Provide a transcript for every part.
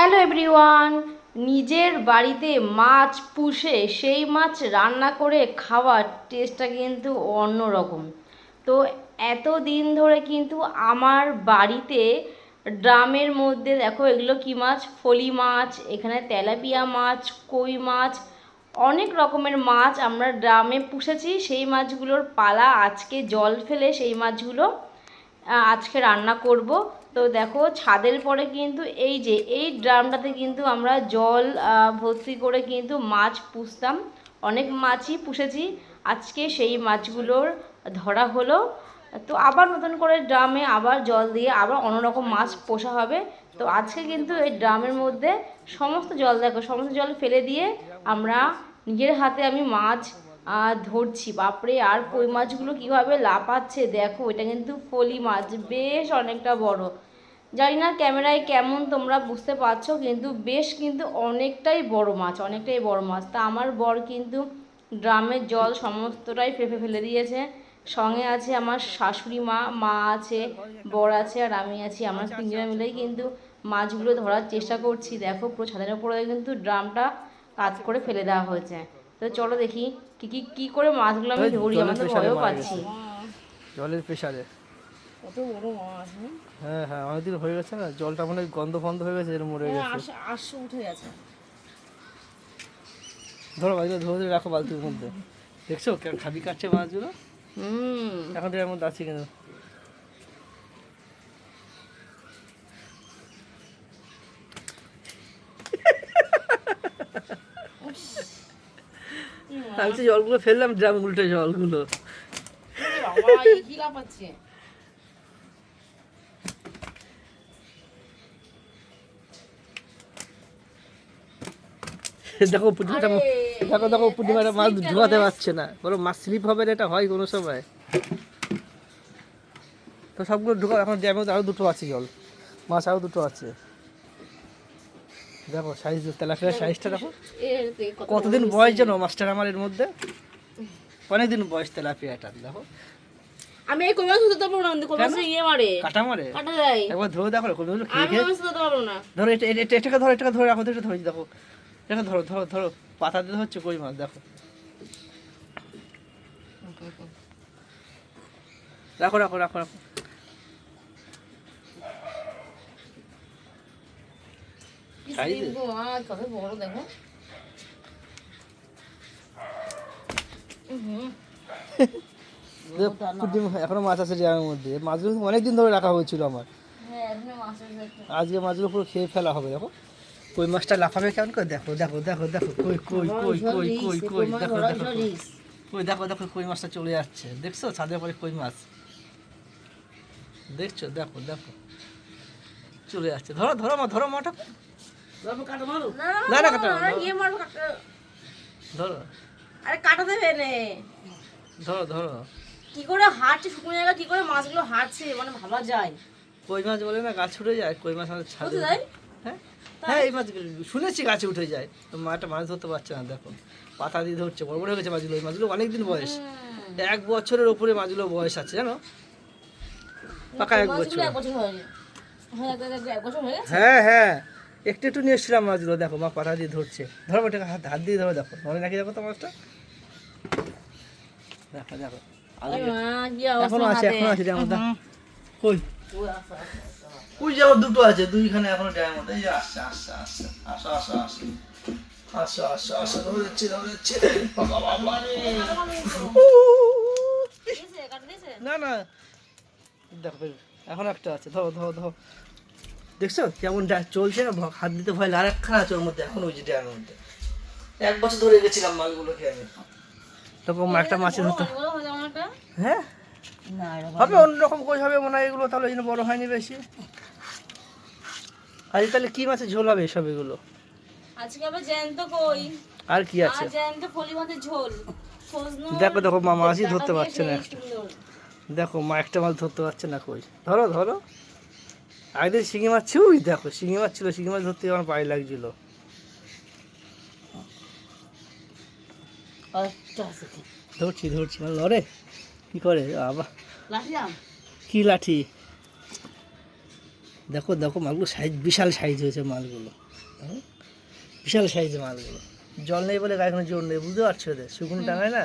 Hello everyone নিজের বাড়িতে মাছ পুষে সেই মাছ রান্না করে খাওয়ার টেস্টটা কিন্তু অন্যরকম। তো এত দিন ধরে কিন্তু আমার বাড়িতে ড্রামের মধ্যে দেখো এগুলো কি মাছ? ফলি মাছ, এখানে তেলাপিয়া মাছ, কই মাছ, অনেক রকমের মাছ আমরা ড্রামে পুষেছি। সেই মাছগুলোর পালা আজকে জল ফেলে সেই মাছগুলো আজকে রান্না করব। তো দেখো, ছাদের পরে কিন্তু এই যে, এই ড্রামটাতে কিন্তু আমরা জল ভর্তি করে কিন্তু মাছ পুষতাম। অনেক মাছই পুষেছি। আজকে সেই মাছগুলোর ধরা হলো। তো আবার নতুন করে ড্রামে আবার জল দিয়ে আবার অন্যরকম মাছ পোষা হবে। তো আজকে কিন্তু এই ড্রামের মধ্যে সমস্ত জল দেখো, সমস্ত জল ফেলে দিয়ে আমরা নিজের হাতে আমি মাছ ধরছি। বাপরে, আর কই মাছগুলো কীভাবে লাফাচ্ছে দেখো, এটা কিন্তু ফলি মাছ, বেশ অনেকটা বড়। জানি না ক্যামেরায় কেমন তোমরা বুঝতে পারছ কিন্তু বেশ কিন্তু অনেকটাই বড় মাছ অনেকটাই বড় মাছ। তা আমার বর কিন্তু ড্রামের জল সমস্তটাই ফেফে ফেলে দিয়েছে। সঙ্গে আছে আমার শাশুড়ি মা মা আছে বর আছে আর আমি আছি। আমরা তিনজনে মিলেই কিন্তু মাছগুলো ধরার চেষ্টা করছি। দেখো পুরো ছাদের উপরে কিন্তু ড্রামটা কাজ করে ফেলে দেওয়া হয়েছে। তো চলো দেখি কি কি কি করে মাছগুলো আমি ধরি আমার তো ভয়ও পাচ্ছি। জলের প্রেশারে। কত বড় মাছ হ্যাঁ হ্যাঁ অনেকদিন হয়ে গেছে না জলটা মনে গন্ধ ফন্ধ হয়ে গেছে এর মরে গেছে। আটশো উঠে গেছে। ধরো বাড়িতে ধরে ধরে রাখো বালতির মধ্যে। দেখছ কেন খাবি কাটছে মাছগুলো? হুম। এখন তো এর মধ্যে আছে কেন আমি তো জলগুলো ফেললাম ড্রাম উল্টে জলগুলো। বাবা কি লাফাচ্ছে দেখো পূর্ণিমাটা দেখো দেখো পূর্ণিমাটা মাছ ধোয়াতে পারছে না। বলো মাছ স্লিপ হবে না এটা হয় কোনো সময়? তো সবগুলো এখন ড্যামে আরও দুটো আছে জল। মাছ আরও দুটো আছে। দেখো সাইজ সাইজটা দেখো কতদিন বয়স জানো মাছটার আমার এর মধ্যে? অনেকদিন বয়স তেলাপিয়াটা দেখো। আমি এই কই মাছ ধরতে পারব না কই মাছ ইয়ে মারে। কাটা মারে? কাটা দেয়। একবার ধরে দেখো কত খেয়ে না। ধরো এটা এটা- এটা- এটাকে ধরো এটাকে ধরে রাখো এটা ধরে দেখো। এটা ধরো ধরো ধরো পাতা দিয়ে হচ্ছে কই মাছ দেখো। রাখো রাখো রাখো রাখো। বড় দেখো। দেখ, এখনও মাছ আছে ড্রামের মধ্যে। মাছগুলো অনেকদিন ধরে রাখা হয়েছিল আমার। হ্যাঁ আজকে মাছগুলো পুরো খেয়ে ফেলা হবে দেখো। কই মাছটা লাফাবে কেমন করে? দেখো দেখো দেখো দেখো কই কই কই কই কই কই দেখো দেখো কই। দেখো দেখো কই মাছটা চলে যাচ্ছে দেখছ? ছাদের পরে কই মাছ? দেখছ? দেখো দেখো। চলে যাচ্ছে ধরো ধরো মা ধরো মাটা। কাটা মারো না না, কাটা, না, ধরো। ইয়ে মারবো কাটা। ধরো। আরে কাটা দেবে নে ধরো ধরো। কি করে হাঁটছে শুকনো জায়গা কি করে মাছগুলো হাঁটছে মানে ভাবা যায়। কই মাছ বলে না গাছ ছুটে যায় কই মাছ আমাদের ছাদে যায়? হ্যাঁ? হ্যাঁ এই মাছগুলো শুনেছি গাছে উঠে যায়। তো মাটা মাছ ধরতে পারছে না দেখো। পাতা দিয়ে ধরছে বড় বড় হয়ে গেছে মাছগুলো। এই মাছগুলো অনেকদিন বয়স। এক বছরের ওপরে মাছগুলো বয়স আছে জানো? পাকা এক বছর। হ্যাঁ হয়ে হ্যাঁ হ্যাঁ। একটু একটু নিয়ে এসেছিলাম মাছগুলো দেখো মা পাতা দিয়ে ধরছে। ধরো ওটাকে হাত হাত দিয়ে ধরো দেখো। মনে নাকি দেখো তো মাছটা? দেখো দেখো। এখনও আছে এখনও আছে যেমন কই? ওই। ওই যাও দুটো আছে দুইখানে এখনও ড্যামের মধ্যে এই যে আসছে আসছে আসছে আসো আসো আসো। আসো আসো আসো বাবা দিয়েছে, কাটা দিয়েছে? না না। দেখো এখন একটা আছে ধরো ধরো ধরো। দেখছ কেমন চলছে? না হাত দিতে ভয় লাগে। আর একখানা আছে ওর মধ্যে এখন ওই যে ড্যামের মধ্যে। এক বছর ধরে গেছিলাম মাছগুলোকে আমি। তখন একটা মাছের ধরতে বলো, হয়ে। হবে অন্যরকম কই হবে মনে হয় এগুলো তাহলে বড় হয়নি বেশি। আজ তাহলে কি মাছের ঝোল হবে এসব এগুলো? আজকে আবার জ্যান্ত কই? আর কি আছে? জ্যান্ত ফলি মাছের ঝোল। দেখো দেখো মা মাছই ধরতে পারছে না। একটা দেখো মা একটা মাছ ধরতে পারছে না কই? ধরো ধরো। একদিন শিঙি মাছ ছিল দেখো শিঙি মাছ ছিল শিঙি মাছ ধরতে আমার পায়ে লাগছিল। আচ্ছা, ধরছি ধরছি মানে লড়ে। কি করে? আবার লাঠি আম? কি লাঠি? দেখো দেখো মালগুলো সাইজ বিশাল সাইজ হয়েছে মালগুলো। বিশাল সাইজ মালগুলো। জল নেই বলে গায়ে কোনো জোর নেই বুঝতে পারছ ওদের? শুকনো টাঙায় না?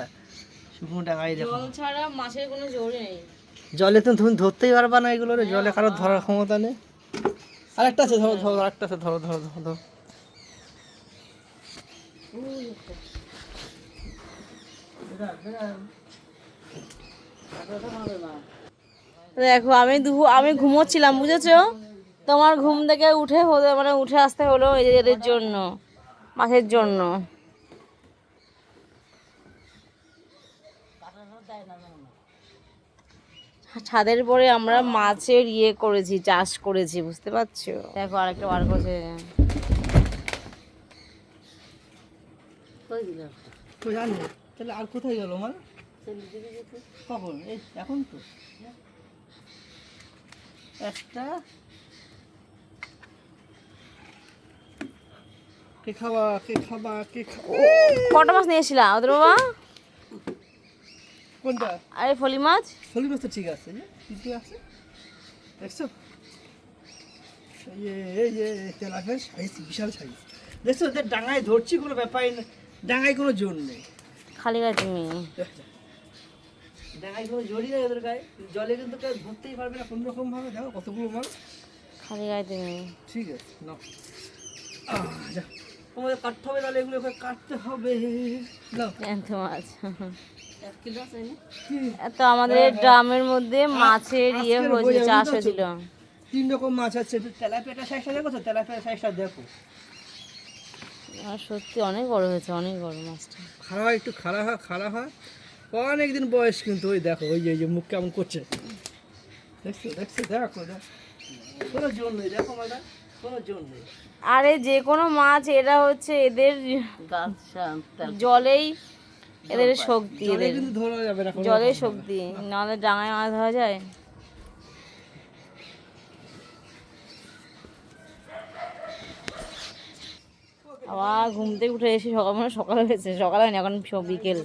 শুকনো টাঙায় দেখো। জল ছাড়া মাছের কোনো জোর নেই। জলে তো তুমি ধরতেই পারবা না এগুলো রে জলে কারও ধরার ক্ষমতা নেই। আরেকটা আছে ধরো ধরো আরেকটা আছে ধরো ধরো ধরো ধরো। দেখো আমি দু আমি ঘুমোচ্ছিলাম বুঝেছ? তোমার ঘুম থেকে উঠে হলো মানে উঠে আসতে হলো এদের জন্য মাছের জন্য। ছাদের পরে আমরা মাছের ইয়ে করেছি চাষ করেছি বুঝতে পারছ? দেখো আরেকটা বার করছে। জানি তাহলে আর কোথায় গেল মাল কখন? এই এখন তো। একটা কে খাবা কে খাবা কে কটা মাছ নিয়েছিলাম ওদের বাবা? কোনটা? আরে ফলি মাছ? ফলি মাছ তো ঠিক আছে ঠিক আছে? দেখছ? এই যে এই যে তেলাপের সাইজ বিশাল সাইজ। দেখছ ওদের ডাঙায় ধরছি কোনো ব্যাপারই না। ডাঙায় কোনো জোর নেই। খালি গায়ে তুমি। ডাঙায় কোনো জোরই নেই ওদের গায়ে। জলে কিন্তু কেউ ধরতেই পারবে না কোনো রকম ভাবে। দেখো কতগুলো মাছ। খালি গায়ে তুমি। ঠিক আছে নাও। যা। তোমাদের কাটতে হবে তাহলে এগুলো কাটতে হবে। নাও মাছ। এক কিলো আছে না? কি? তো আমাদের ড্রামের মধ্যে মাছের ইয়ে হয়েছে চাষ হয়েছিল। তিন রকম মাছ আছে তেলাপিয়াটা সাইজটা দেখো তো তেলাপিয়া সাইজটা দেখো। আর সত্যি অনেক বড় হয়েছে অনেক বড় মাছটা। খাড়া হয় একটু খাড়া হয় খাড়া হয়। অনেক দিন বয়স কিন্তু ওই দেখো ওই যে ওই যে মুখ কেমন করছে। দেখছ দেখছ দেখো দেখো। কোনো জোর নেই দেখো নেই আরে যে কোনো মাছ এরা হচ্ছে এদের জলেই এদের শক্তি জলে এদের কিন্তু ধরা যাবে না কোনো জলের শক্তি নাহলে ডাঙায় মাছ ধরা যায়। আবার ঘুম থেকে উঠে এসে সকাল মানে সকাল হয়েছে সকাল হয়নি এখন বিকেল।